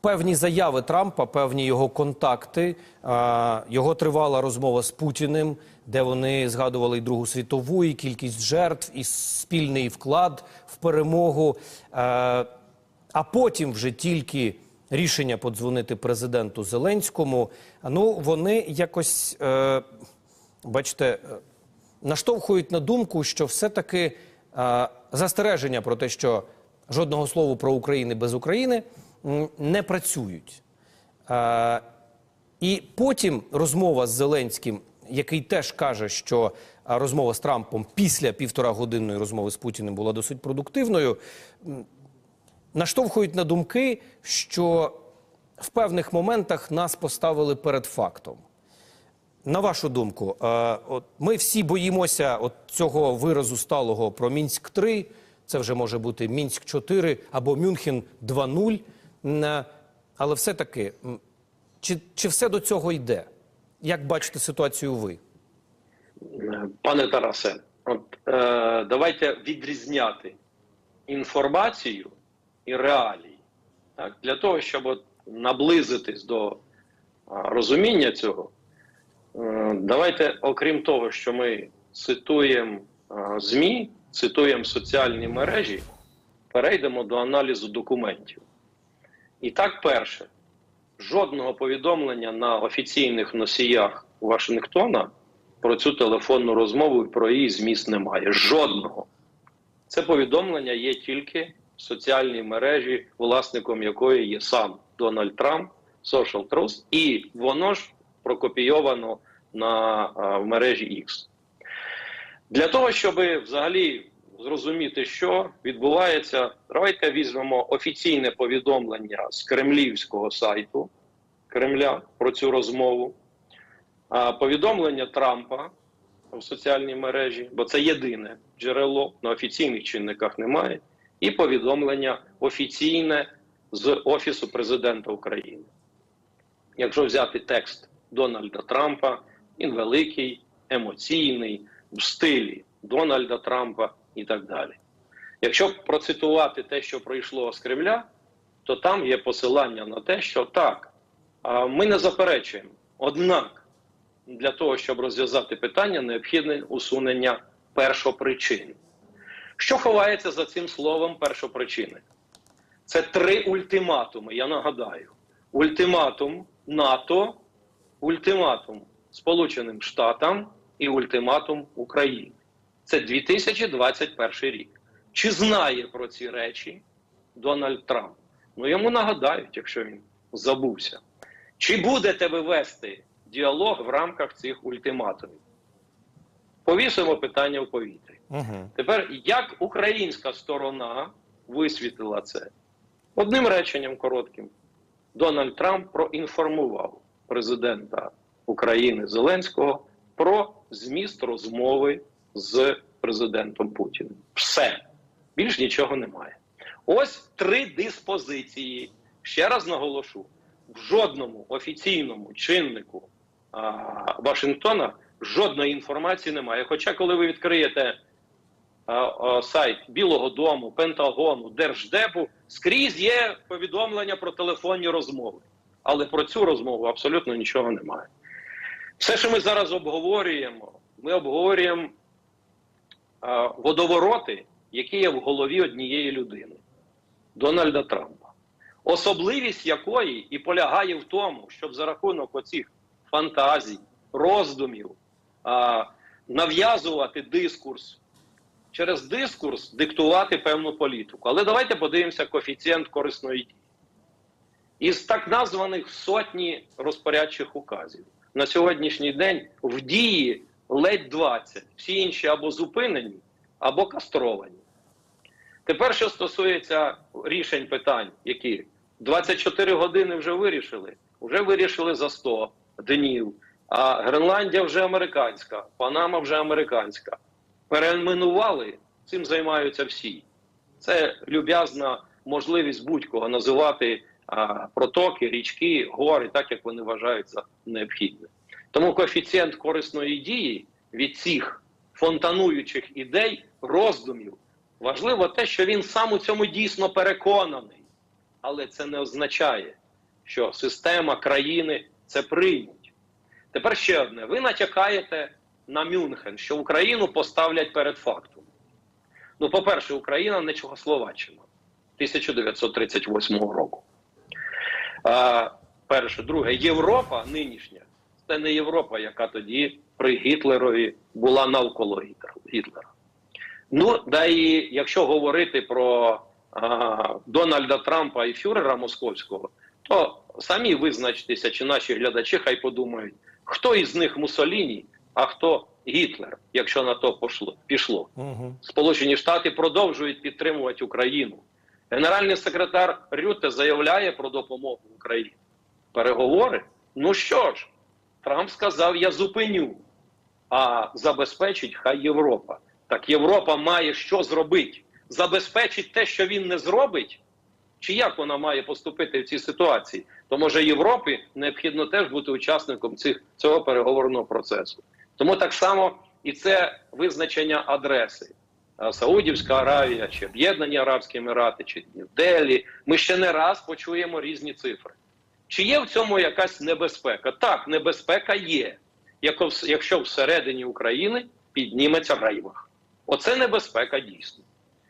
певні заяви Трампа, певні його контакти, його тривала розмова з Путіним, де вони згадували і Другу світову, і кількість жертв, і спільний вклад в перемогу. А потім вже тільки рішення подзвонити президенту Зеленському. Ну вони якось, е, бачите, е, наштовхують на думку, що все-таки е, застереження про те, що жодного слова про Україну без України не працюють. І потім розмова з Зеленським, який теж каже, що розмова з Трампом після півторагодинної розмови з Путіним була досить продуктивною, наштовхують на думки, що в певних моментах нас поставили перед фактом. На вашу думку, ми всі боїмося от цього виразу сталого про Мінськ 3 це вже може бути Мінськ 4 або Мюнхен 2.0. Але все-таки, чи, чи все до цього йде? Як бачите ситуацію ви? Пане Тарасе, от е, давайте відрізняти інформацію і реалії. Так, для того, щоб от наблизитись до розуміння цього, е, давайте, окрім того, що ми цитуємо а, ЗМІ, цитуємо соціальні мережі, перейдемо до аналізу документів. І так, перше, жодного повідомлення на офіційних носіях Вашингтона про цю телефонну розмову і про її зміст немає. Жодного. Це повідомлення є тільки в соціальній мережі, власником якої є сам Дональд Трамп, Social Trust, і воно ж прокопійовано на а, в мережі X. Для того, щоб взагалі зрозуміти, що відбувається, давайте візьмемо офіційне повідомлення з кремлівського сайту Кремля про цю розмову, повідомлення Трампа в соціальній мережі, бо це єдине джерело на офіційних чинниках немає, і повідомлення офіційне з Офісу президента України. Якщо взяти текст Дональда Трампа, він великий, емоційний, в стилі Дональда Трампа і так далі. Якщо процитувати те, що пройшло з Кремля, то там є посилання на те, що так, ми не заперечуємо. Однак для того, щоб розв'язати питання, необхідне усунення першопричин. Що ховається за цим словом першопричини? Це три ультиматуми. Я нагадаю: ультиматум НАТО, ультиматум Сполученим Штатам і ультиматум Україні. Це 2021 рік. Чи знає про ці речі Дональд Трамп? Ну йому нагадають, якщо він забувся. Чи будете ви вести діалог в рамках цих ультиматумів? Повісимо питання в повітрі. Угу. Тепер як українська сторона висвітлила це? Одним реченням коротким. Дональд Трамп проінформував президента України Зеленського про зміст розмови з президентом Путіним. Все. Більш нічого немає. Ось три диспозиції. Ще раз наголошу: в жодному офіційному чиннику а, Вашингтона жодної інформації немає. Хоча, коли ви відкриєте а, а, сайт Білого Дому, Пентагону, Держдепу, скрізь є повідомлення про телефонні розмови. Але про цю розмову абсолютно нічого немає. Все, що ми зараз обговорюємо, ми обговорюємо водовороти, які є в голові однієї людини Дональда Трампа. Особливість якої і полягає в тому, щоб за рахунок оцих фантазій, роздумів нав'язувати дискурс, через дискурс диктувати певну політику. Але давайте подивимося коефіцієнт корисної дії. Із так названих сотні розпорядчих указів на сьогоднішній день в дії ледь 20. Всі інші або зупинені, або кастровані. Тепер, що стосується рішень питань, які 24 години вже вирішили, вже вирішили за 100 днів. А Гренландія вже американська, Панама вже американська. Перейменували, цим займаються всі. Це люб'язна можливість будь-кого називати а, протоки, річки, гори, так як вони вважають за необхідне. Тому коефіцієнт корисної дії від цих фонтануючих ідей, роздумів, важливо те, що він сам у цьому дійсно переконаний. Але це не означає, що система країни це приймуть. Тепер ще одне: ви натякаєте на Мюнхен, що Україну поставлять перед фактом. Ну, по-перше, Україна не Чехословаччина 1938 року. А, перше, друге, Європа нинішня це не Європа, яка тоді при Гітлерові була навколо Гітлера. Ну, да і якщо говорити про а, Дональда Трампа і фюрера московського, то самі визначтеся, чи наші глядачі хай подумають, хто із них Мусоліні, а хто Гітлер, якщо на то пошло, пішло. Угу. Сполучені Штати продовжують підтримувати Україну. Генеральний секретар Рюте заявляє про допомогу Україні. Переговори. Ну що ж, Трамп сказав: я зупиню, а забезпечить хай Європа. Так Європа має що зробити? Забезпечить те, що він не зробить. Чи як вона має поступити в цій ситуації? То може Європі необхідно теж бути учасником цих, цього переговорного процесу. Тому так само і це визначення адреси. Саудівська Аравія, чи Об'єднані Арабські Емірати, чи Нью-Делі. Ми ще не раз почуємо різні цифри. Чи є в цьому якась небезпека? Так, небезпека є, якщо всередині України підніметься рейвах. Оце небезпека дійсно.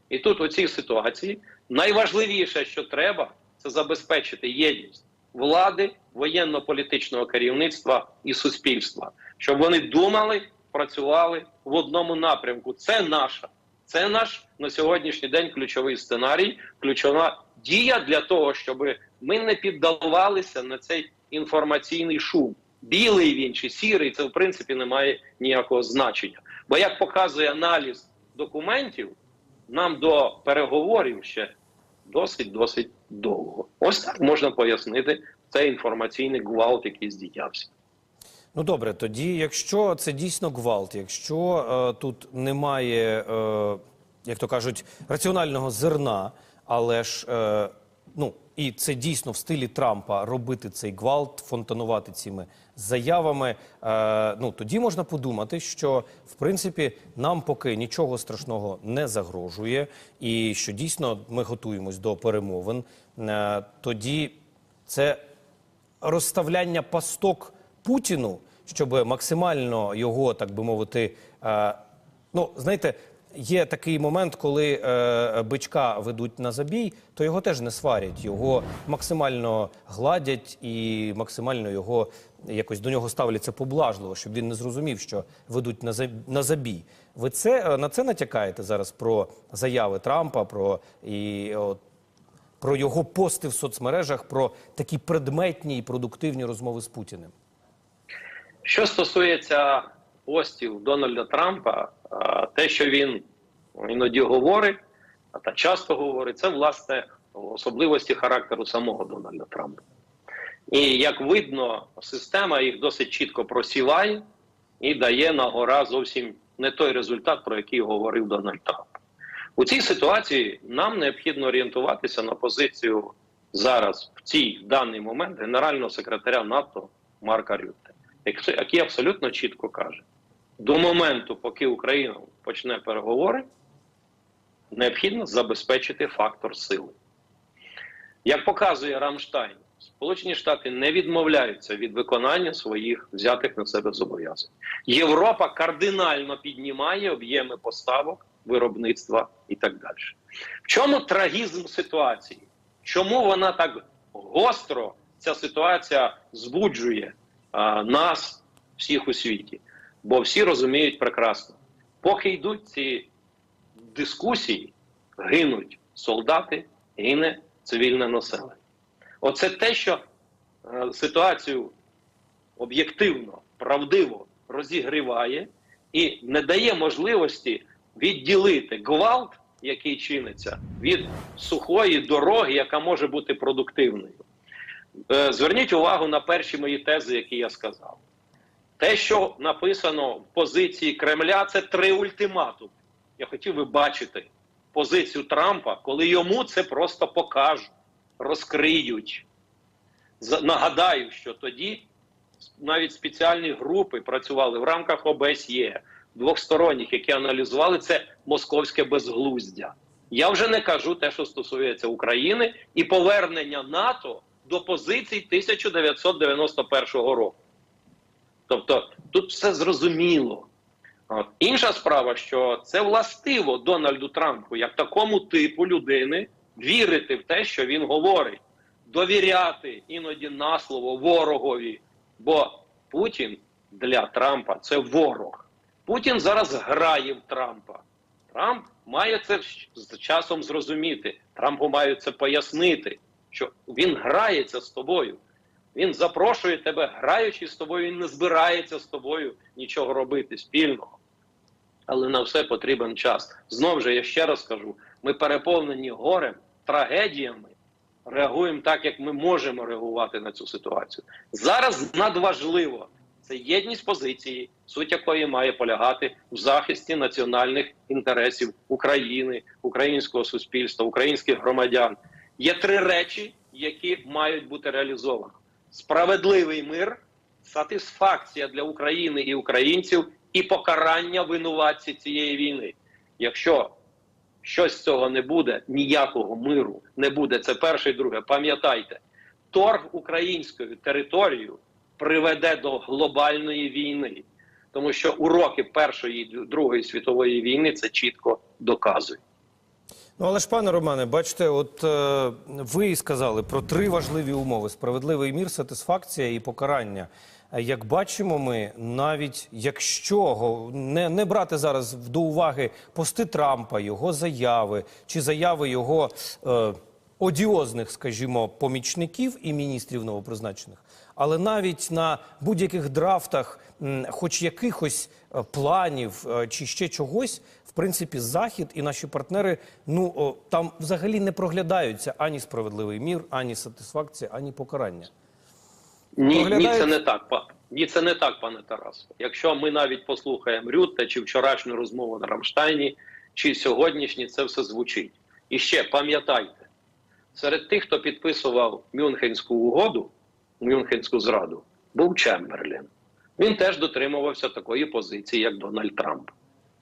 І тут у цій ситуації найважливіше, що треба, це забезпечити єдність влади, воєнно-політичного керівництва і суспільства, щоб вони думали, працювали в одному напрямку. Це наша, це наш на сьогоднішній день ключовий сценарій, ключова дія для того, щоб ми не піддавалися на цей інформаційний шум. Білий він чи сірий, це в принципі не має ніякого значення. Бо як показує аналіз документів, нам до переговорів ще досить досить довго. Ось так можна пояснити цей інформаційний гвалт, який здійнявся. Ну добре, тоді, якщо це дійсно гвалт, якщо е, тут немає, е, як то кажуть, раціонального зерна, але ж е, ну і це дійсно в стилі Трампа робити цей гвалт, фонтанувати цими заявами. Е, ну тоді можна подумати, що в принципі нам поки нічого страшного не загрожує, і що дійсно ми готуємось до перемовин. Е, тоді це розставляння пасток Путіну, щоб максимально його, так би мовити, е, ну знаєте, є такий момент, коли е, бичка ведуть на забій, то його теж не сварять, його максимально гладять і максимально його якось до нього ставляться поблажливо, щоб він не зрозумів, що ведуть на заб- на забій. Ви це е, на це натякаєте зараз про заяви Трампа, про і от про його пости в соцмережах, про такі предметні і продуктивні розмови з Путіним. Що стосується постів Дональда Трампа, те, що він іноді говорить, та часто говорить, це власне особливості характеру самого Дональда Трампа. І як видно, система їх досить чітко просіває і дає на гора зовсім не той результат, про який говорив Дональд Трамп. У цій ситуації нам необхідно орієнтуватися на позицію зараз, в цій в даний момент, генерального секретаря НАТО Марка який- який абсолютно чітко каже: до моменту, поки Україна почне переговори, необхідно забезпечити фактор сили. Як показує Рамштайн, Сполучені Штати не відмовляються від виконання своїх взятих на себе зобов'язань. Європа кардинально піднімає об'єми поставок, виробництва і так далі. В чому трагізм ситуації? Чому вона так гостро, ця ситуація збуджує а, нас, всіх у світі? Бо всі розуміють прекрасно, поки йдуть ці дискусії, гинуть солдати, гине цивільне населення. Оце те, що е, ситуацію об'єктивно, правдиво розігріває і не дає можливості відділити гвалт, який чиниться, від сухої дороги, яка може бути продуктивною. Е, Зверніть увагу на перші мої тези, які я сказав. Те, що написано в позиції Кремля, це три ультиматуми. Я хотів би бачити позицію Трампа, коли йому це просто покажуть, розкриють. Нагадаю, що тоді навіть спеціальні групи працювали в рамках ОБСЄ, двохсторонніх, які аналізували це московське безглуздя. Я вже не кажу те, що стосується України, і повернення НАТО до позицій 1991 року. Тобто тут все зрозуміло. От. Інша справа, що це властиво Дональду Трампу, як такому типу людини, вірити в те, що він говорить, довіряти іноді на слово ворогові. Бо Путін для Трампа це ворог. Путін зараз грає в Трампа. Трамп має це з часом зрозуміти. Трампу має це пояснити, що він грається з тобою. Він запрошує тебе, граючи з тобою, він не збирається з тобою нічого робити спільного. Але на все потрібен час. Знову ж я ще раз кажу: ми переповнені горем, трагедіями, реагуємо так, як ми можемо реагувати на цю ситуацію. Зараз надважливо це єдність позиції, суть якої має полягати в захисті національних інтересів України, українського суспільства, українських громадян. Є три речі, які мають бути реалізовані: справедливий мир, сатисфакція для України і українців і покарання винуватців цієї війни. Якщо щось з цього не буде, ніякого миру не буде. Це перше і друге. Пам'ятайте, торг українською територією приведе до глобальної війни, тому що уроки Першої і Другої світової війни це чітко доказують. Ну, але ж, пане Романе, бачите, от е, ви сказали про три важливі умови: справедливий мір, сатисфакція і покарання. Е, Як бачимо, ми навіть якщо не, не брати зараз до уваги пости Трампа, його заяви чи заяви його е, одіозних, скажімо, помічників і міністрів новопризначених, але навіть на будь-яких драфтах, хоч якихось е, планів е, чи ще чогось, в принципі, захід і наші партнери, ну о, там взагалі не проглядаються ані справедливий мір, ані сатисфакція, ані покарання. Ні, ні, це не так, па- ні, це не так, пане Тарасо. Якщо ми навіть послухаємо Рютте чи вчорашню розмову на Рамштайні, чи сьогоднішні, це все звучить. І ще пам'ятайте, серед тих, хто підписував Мюнхенську угоду, Мюнхенську зраду, був Чемберлін. Він теж дотримувався такої позиції, як Дональд Трамп.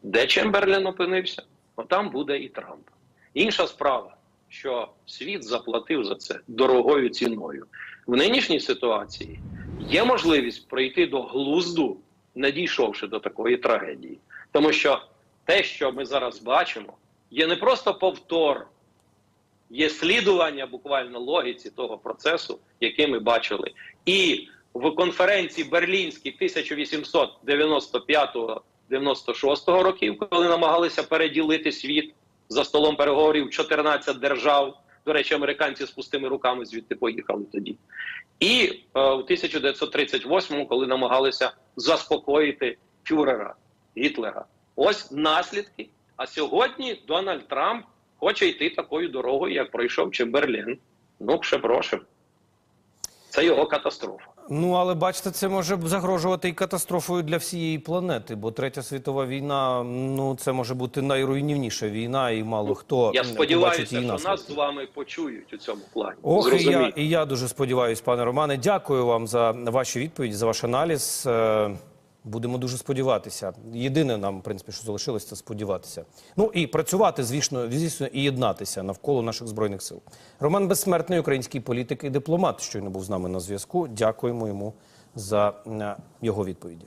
Де Чемберлін опинився, отам буде і Трамп. Інша справа, що світ заплатив за це дорогою ціною. В нинішній ситуації є можливість прийти до глузду, не дійшовши до такої трагедії. Тому що те, що ми зараз бачимо, є не просто повтор, є слідування буквально логіці того процесу, який ми бачили. І в конференції Берлінській 1895-96 років, коли намагалися переділити світ за столом переговорів 14 держав. До речі, американці з пустими руками звідти поїхали тоді. І е, у 1938-му, коли намагалися заспокоїти фюрера Гітлера. Ось наслідки. А сьогодні Дональд Трамп хоче йти такою дорогою, як пройшов Чемберлен. Ну, препрошую. Це його катастрофа. Ну, але бачите, це може загрожувати і катастрофою для всієї планети, бо третя світова війна, ну це може бути найруйнівніша війна, і мало хто Я сподіваюся, її що нас з вами почують у цьому плані. Ох, і я, і я дуже сподіваюся, пане Романе. Дякую вам за ваші відповіді, за ваш аналіз. Будемо дуже сподіватися. Єдине нам, в принципі, що залишилось, це сподіватися. Ну і працювати, звісно, звісно, і єднатися навколо наших збройних сил. Роман Безсмертний, український політик і дипломат, щойно був з нами на зв'язку. Дякуємо йому за його відповіді.